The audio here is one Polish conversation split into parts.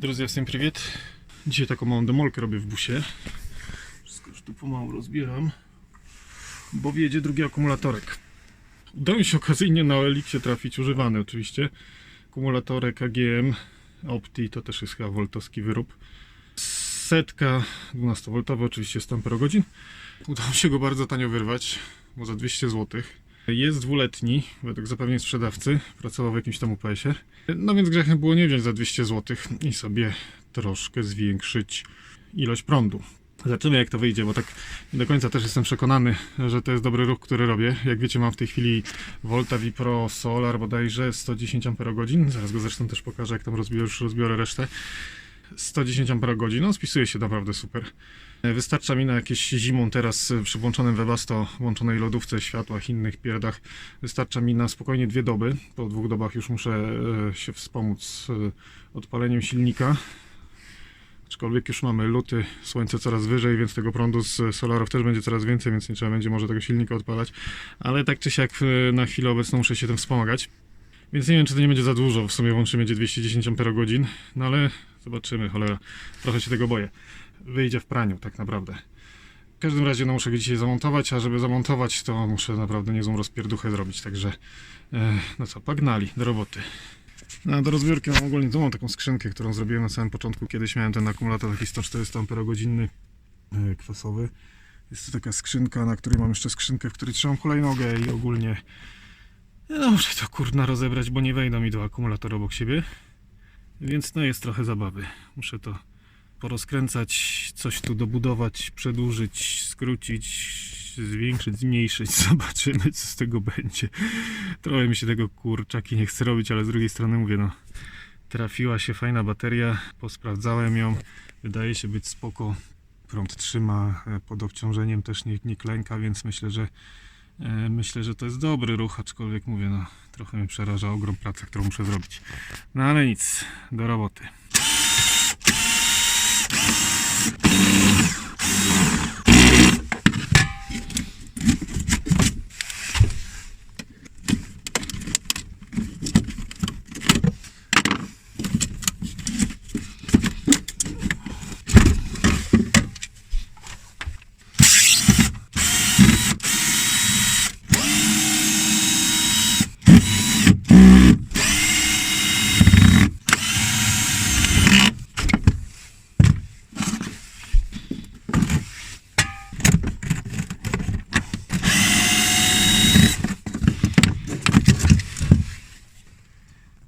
Drodzy, всем привет. Dzisiaj taką małą demolkę robię w busie. Wszystko już tu pomału rozbieram, bo wjedzie drugi akumulatorek. Udało mi się okazyjnie na Elixie trafić, używany oczywiście. Akumulatorek AGM Opti, to też jest chyba voltowski wyrób. Setka 12V, oczywiście 100 Ah. Udało mi się go bardzo tanio wyrwać, bo za 200 zł. jest dwuletni, według zapewnień sprzedawcy. Pracował w jakimś tam UPS-ie. No więc grzechem było nie wziąć za 200 zł i sobie troszkę zwiększyć ilość prądu. Zobaczymy jak to wyjdzie, bo tak do końca też jestem przekonany, że to jest dobry ruch, który robię. Jak wiecie mam w tej chwili Volta V Pro Solar bodajże 110 Ah. Zaraz go zresztą też pokażę, jak tam rozbiorę, już rozbiorę resztę. 110 Ah, no spisuje się naprawdę super. Wystarcza mi na jakieś zimą teraz przy włączonym Webasto, włączonej lodówce, światłach, innych pierdach. Wystarcza mi na spokojnie dwie doby. Po dwóch dobach już muszę e, się wspomóc e, odpaleniem silnika. Aczkolwiek już mamy luty, słońce coraz wyżej, więc tego prądu z solarów też będzie coraz więcej, więc nie trzeba będzie może tego silnika odpalać. Ale tak czy siak e, na chwilę obecną muszę się tym wspomagać. Więc nie wiem, czy to nie będzie za dużo. W sumie łącznie będzie 210 Ah, no ale zobaczymy, cholera. Trochę się tego boję. Wyjdzie w praniu, tak naprawdę. W każdym razie no, muszę go dzisiaj zamontować, a żeby zamontować, to muszę naprawdę niezłą rozpierduchę zrobić, także e, no co, pagnali do roboty. No, do rozbiórki mam ogólnie tu mam taką skrzynkę, którą zrobiłem na samym początku. Kiedyś miałem ten akumulator taki 140 Ah e, kwasowy. Jest to taka skrzynka, na której mam jeszcze skrzynkę, w której trzymam hulajnogę i ogólnie no muszę to kurna rozebrać, bo nie wejdą mi dwa akumulatory obok siebie. Więc no jest trochę zabawy. Muszę to porozkręcać, coś tu dobudować, przedłużyć, skrócić, zwiększyć, zmniejszyć. Zobaczymy, co z tego będzie. Trochę mi się tego kurczaki nie chce robić, ale z drugiej strony mówię, no trafiła się fajna bateria, posprawdzałem ją, wydaje się być spoko. Prąd trzyma, e, pod obciążeniem też nie, nie klęka, więc myślę, że myślę, że to jest dobry ruch, aczkolwiek mówię, no trochę mnie przeraża ogrom pracy, którą muszę zrobić. No ale nic, do roboty.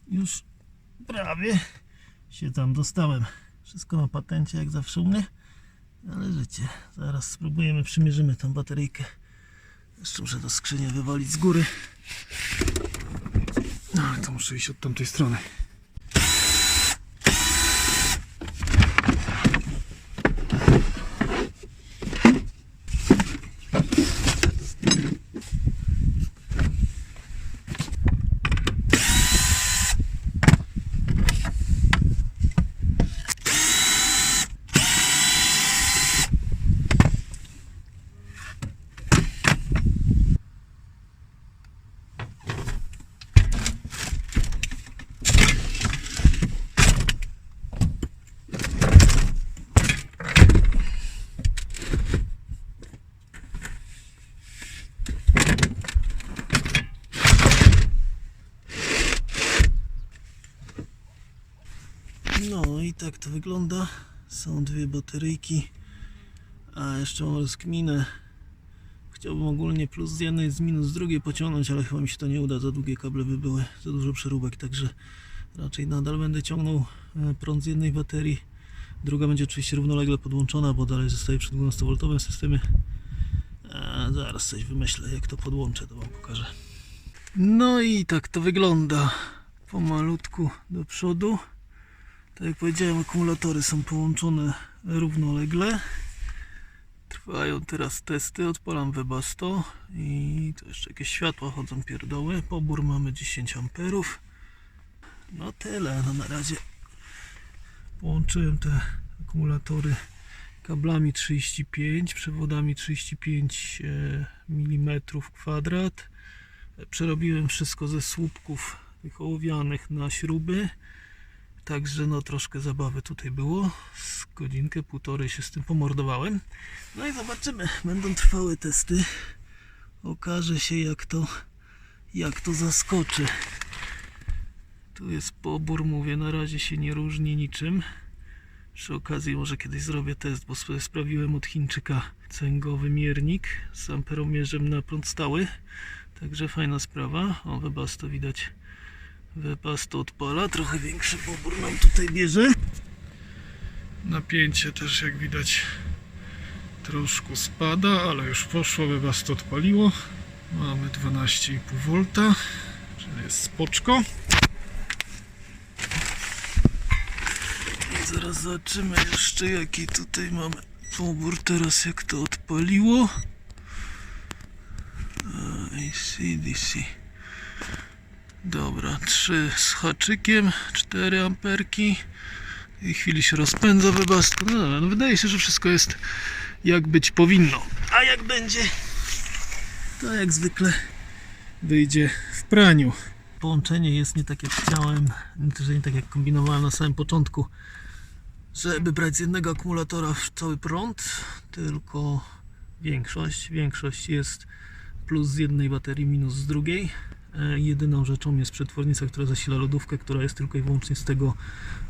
Już prawie się tam dostałem. Wszystko na patencie, jak zawsze u mnie. Ale życie. Zaraz spróbujemy, przymierzymy tą bateryjkę. Jeszcze muszę do skrzynię wywalić z góry. No ale to muszę iść od tamtej strony. No i tak to wygląda. Są dwie bateryjki. A jeszcze mam rozkminę. Chciałbym ogólnie plus z jednej, z minus z drugiej pociągnąć, ale chyba mi się to nie uda. Za długie kable by były, za dużo przeróbek, także raczej nadal będę ciągnął e, prąd z jednej baterii. Druga będzie oczywiście równolegle podłączona, bo dalej zostaje przy 12V systemie. A zaraz coś wymyślę, jak to podłączę, to Wam pokażę. No i tak to wygląda. Pomalutku do przodu. Tak jak powiedziałem, akumulatory są połączone równolegle. Trwają teraz testy. Odpalam Webasto i tu jeszcze jakieś światła chodzą pierdoły. Pobór mamy 10 amperów. No tyle, no na razie połączyłem te akumulatory kablami 35, przewodami 35 mm kwadrat. Przerobiłem wszystko ze słupków tych ołowianych na śruby. Także no troszkę zabawy tutaj było. Z godzinkę, półtorej się z tym pomordowałem. No i zobaczymy. Będą trwały testy. Okaże się jak to jak to zaskoczy. Tu jest pobór, mówię, na razie się nie różni niczym. Przy okazji może kiedyś zrobię test, bo sobie sprawiłem od Chińczyka cęgowy miernik z amperomierzem na prąd stały. Także fajna sprawa. O, Webasto widać. Webasto odpala. Trochę większy pobór nam tutaj bierze. Napięcie też jak widać troszkę spada, ale już poszło, Webasto odpaliło. Mamy 12,5 V, czyli jest spoczko. I zaraz zobaczymy jeszcze jaki tutaj mamy pobór teraz jak to odpaliło. ACDC. Dobra, 3 z haczykiem, 4 amperki. W tej chwili się rozpędza wybastko. No, dobra, no wydaje się, że wszystko jest jak być powinno. A jak będzie, to jak zwykle wyjdzie w praniu. Połączenie jest nie tak jak chciałem, też nie tak jak kombinowałem na samym początku żeby brać z jednego akumulatora cały prąd, tylko większość, większość jest plus z jednej baterii, minus z drugiej. E, Jedyną rzeczą jest przetwornica, która zasila lodówkę, która jest tylko i wyłącznie z tego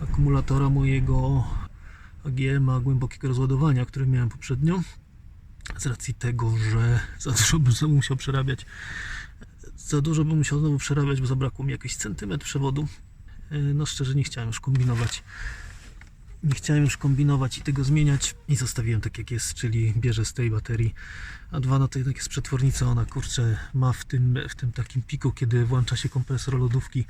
akumulatora mojego AGM-a głębokiego rozładowania, który miałem poprzednio. Z racji tego, że za dużo bym musiał przerabiać. Za dużo bym musiał znowu przerabiać, bo zabrakło mi jakiś centymetr przewodu. E, No szczerze nie chciałem już kombinować nie chciałem już kombinować i tego zmieniać i zostawiłem tak jak jest, czyli bierze z tej baterii. A dwa, no to jednak jest przetwornica, ona kurczę ma w tym, w tym takim piku, kiedy włącza się kompresor lodówki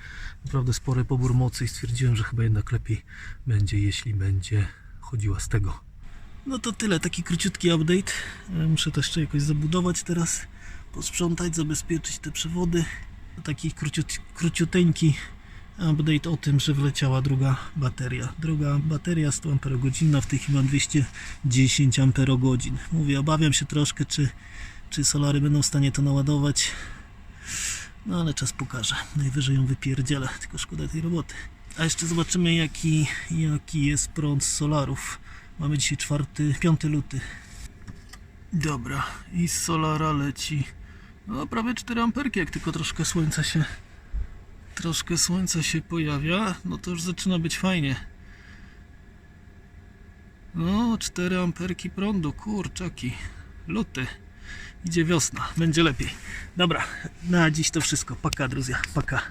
naprawdę spory pobór mocy i stwierdziłem, że chyba jednak lepiej będzie, jeśli będzie chodziła z tego. No to tyle, taki króciutki update. E, Muszę to jeszcze jakoś zabudować teraz, posprzątać, zabezpieczyć te przewody. Taki króciut, króciuteńki update o tym, że wleciała druga bateria. Druga bateria 100 Ah, w tej chwili mam 210 Ah. Mówię, obawiam się troszkę, czy, czy solary będą w stanie to naładować. No ale czas pokaże. Najwyżej ją wypierdzielę, tylko szkoda tej roboty. A jeszcze zobaczymy jaki, jaki jest prąd z solarów. Mamy dzisiaj 4, 5 luty. Dobra, i z solara leci no prawie 4 amperki, jak tylko troszkę słońca się troszkę słońca się pojawia, no to już zaczyna być fajnie. No, 4 amperki prądu, kurczaki, luty. Idzie wiosna, będzie lepiej. Dobra, na dziś to wszystko. Paka, druzja, paka.